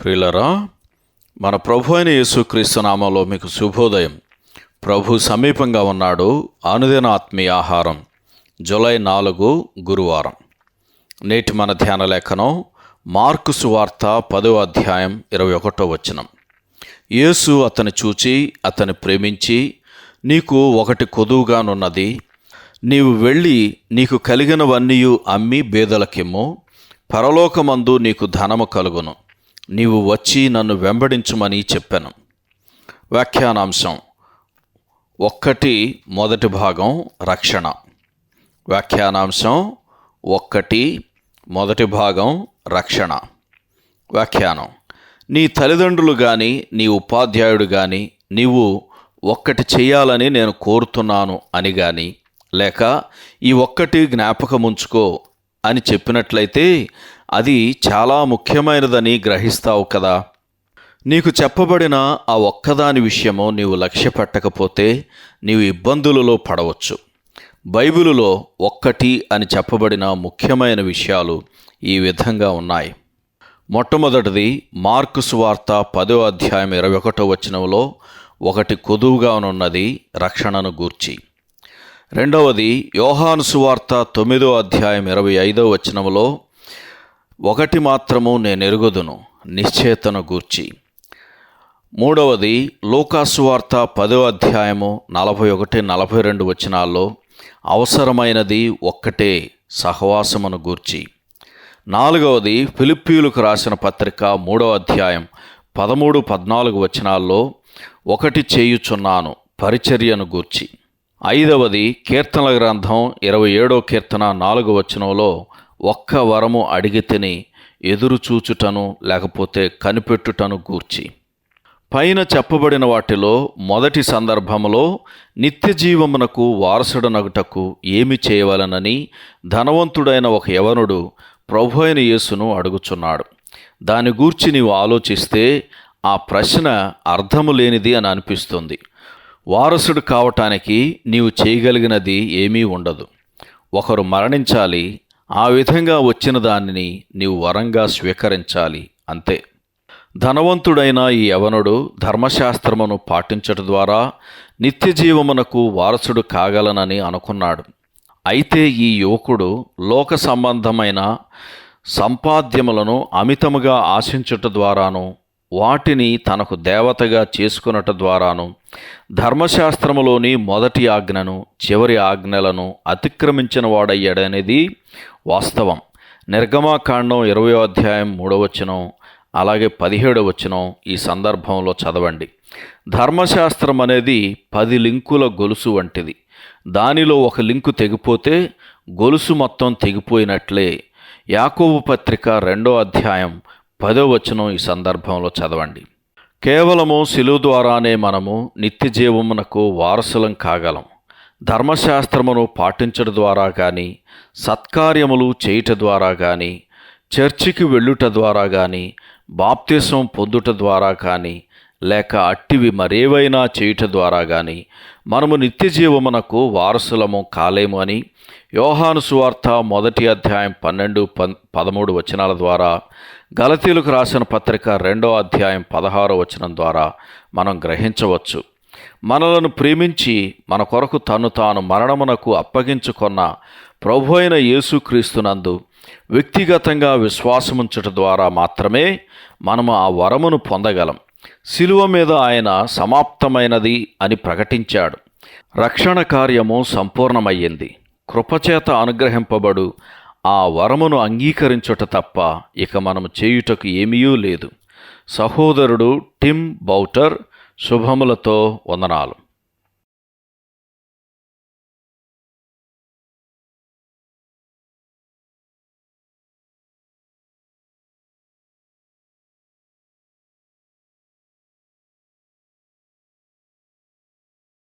ప్రియులరా మన ప్రభు అయిన యేసుక్రీస్తు నామంలో మీకు శుభోదయం. ప్రభు సమీపంగా ఉన్నాడు. అనుదిన ఆత్మీయ ఆహారం. జూలై నాలుగు గురువారం. నేటి మన ధ్యాన లేఖనం మార్కు సువార్త పదో అధ్యాయం ఇరవై ఒకటో వచనం. యేసు అతని చూచి అతని ప్రేమించి నీకు ఒకటి కొదువుగానున్నది. నీవు వెళ్ళి నీకు కలిగినవన్నీ అమ్మి బేదలకిమ్ము. పరలోకమందు నీకు ధనము కలుగును. నీవు వచ్చి నన్ను వెంబడించుమని చెప్పాను. వ్యాఖ్యానాంశం. ఒక్కటి మొదటి భాగం రక్షణ. వ్యాఖ్యానాంశం ఒక్కటి మొదటి భాగం రక్షణ. వ్యాఖ్యానం. నీ తల్లిదండ్రులు కానీ నీ ఉపాధ్యాయుడు కానీ నీవు ఒక్కటి చేయాలని నేను కోరుతున్నాను అని కానీ లేక ఈ ఒక్కటి జ్ఞాపకముంచుకో అని చెప్పినట్లయితే అది చాలా ముఖ్యమైనదని గ్రహిస్తావు కదా. నీకు చెప్పబడిన ఆ ఒక్కదాని విషయము నీవు లక్ష్య పెట్టకపోతే నీవు ఇబ్బందులలో పడవచ్చు. బైబిలులో ఒక్కటి అని చెప్పబడిన ముఖ్యమైన విషయాలు ఈ విధంగా ఉన్నాయి. మొట్టమొదటిది మార్కు సువార్త పదో అధ్యాయం ఇరవై ఒకటో వచనంలో ఒకటి కొదువుగానున్నది రక్షణను గూర్చి. రెండవది యోహాను సువార్త తొమ్మిదో అధ్యాయం ఇరవై ఐదో వచనంలో ఒకటి మాత్రము నేను ఎరుగుదును నిశ్చేతను గూర్చి. మూడవది లోకాసువార్త పదో అధ్యాయము నలభై ఒకటి నలభై రెండు వచనాల్లో అవసరమైనది ఒక్కటే సహవాసమును గూర్చి. నాలుగవది ఫిలిప్పీలకు రాసిన పత్రిక మూడో అధ్యాయం పదమూడు పద్నాలుగు వచనాల్లో ఒకటి చేయుచున్నాను పరిచర్యను గూర్చి. ఐదవది కీర్తనల గ్రంథం ఇరవై ఏడో కీర్తన నాలుగు వచనంలో ఒక్క వరము అడిగి తిని ఎదురు చూచుటను లేకపోతే కనిపెట్టుటను గూర్చి. పైన చెప్పబడిన వాటిలో మొదటి సందర్భంలో నిత్య జీవమునకు వారసుడనగుటకు ఏమి చేయవలనని ధనవంతుడైన ఒక యవనుడు ప్రభు అయిన యేసును అడుగుచున్నాడు. దాని గూర్చి నీవు ఆలోచిస్తే ఆ ప్రశ్న అర్థము లేనిది అని అనిపిస్తుంది. వారసుడు కావటానికి నీవు చేయగలిగినది ఏమీ ఉండదు. ఒకరు మరణించాలి ఆ విధంగా వచ్చిన దానిని నీవు వరంగా స్వీకరించాలి అంతే. ధనవంతుడైన ఈ యవనుడు ధర్మశాస్త్రమును పాటించడం ద్వారా నిత్య జీవమునకు వారసుడు కాగలనని అనుకున్నాడు. అయితే ఈ యువకుడు లోక సంబంధమైన సంపాద్యములను అమితముగా ఆశించుట ద్వారాను వాటిని తనకు దేవతగా చేసుకునట ద్వారాను ధర్మశాస్త్రములోని మొదటి ఆజ్ఞను చివరి ఆజ్ఞలను అతిక్రమించిన వాడయ్యాడనేది వాస్తవం. నిర్గమాకాండం ఇరవై అధ్యాయం మూడవచనం అలాగే పదిహేడవ వచనం ఈ సందర్భంలో చదవండి. ధర్మశాస్త్రం అనేది పది లింకుల గొలుసు వంటిది. దానిలో ఒక లింకు తెగిపోతే గొలుసు మొత్తం తెగిపోయినట్లే. యాకోబు పత్రిక రెండో అధ్యాయం పదో వచనం ఈ సందర్భంలో చదవండి. కేవలము శిలువ ద్వారానే మనము నిత్య జీవమునకు వారసులం కాగలం. ధర్మశాస్త్రమును పాటించడం ద్వారా కానీ సత్కార్యములు చేయుట ద్వారా కానీ చర్చికి వెళ్ళుట ద్వారా కానీ బాప్తిసం పొందుట ద్వారా కానీ లేక అట్టివి మరేవైనా చేయుట ద్వారా కానీ మనము నిత్య జీవమునకు వారసులము కాలేము అని యోహాను సువార్త మొదటి అధ్యాయం పన్నెండు పన్ పదమూడు వచనాల ద్వారా గలతీలకు రాసిన పత్రిక రెండో అధ్యాయం పదహారో వచనం ద్వారా మనం గ్రహించవచ్చు. మనలను ప్రేమించి మన కొరకు తను తాను మరణమునకు అప్పగించుకున్న ప్రభు అయిన యేసుక్రీస్తునందు వ్యక్తిగతంగా విశ్వాసముంచట ద్వారా మాత్రమే మనము ఆ వరమును పొందగలం. శిలువ మీద ఆయన సమాప్తమైనది అని ప్రకటించాడు. రక్షణ కార్యము సంపూర్ణమయ్యింది. కృపచేత అనుగ్రహింపబడు ఆ వరమును అంగీకరించుట తప్ప ఇక మనము చేయుటకు ఏమీయూ లేదు. సహోదరుడు టిమ్ బౌటర్ శుభములతో వందనాలు.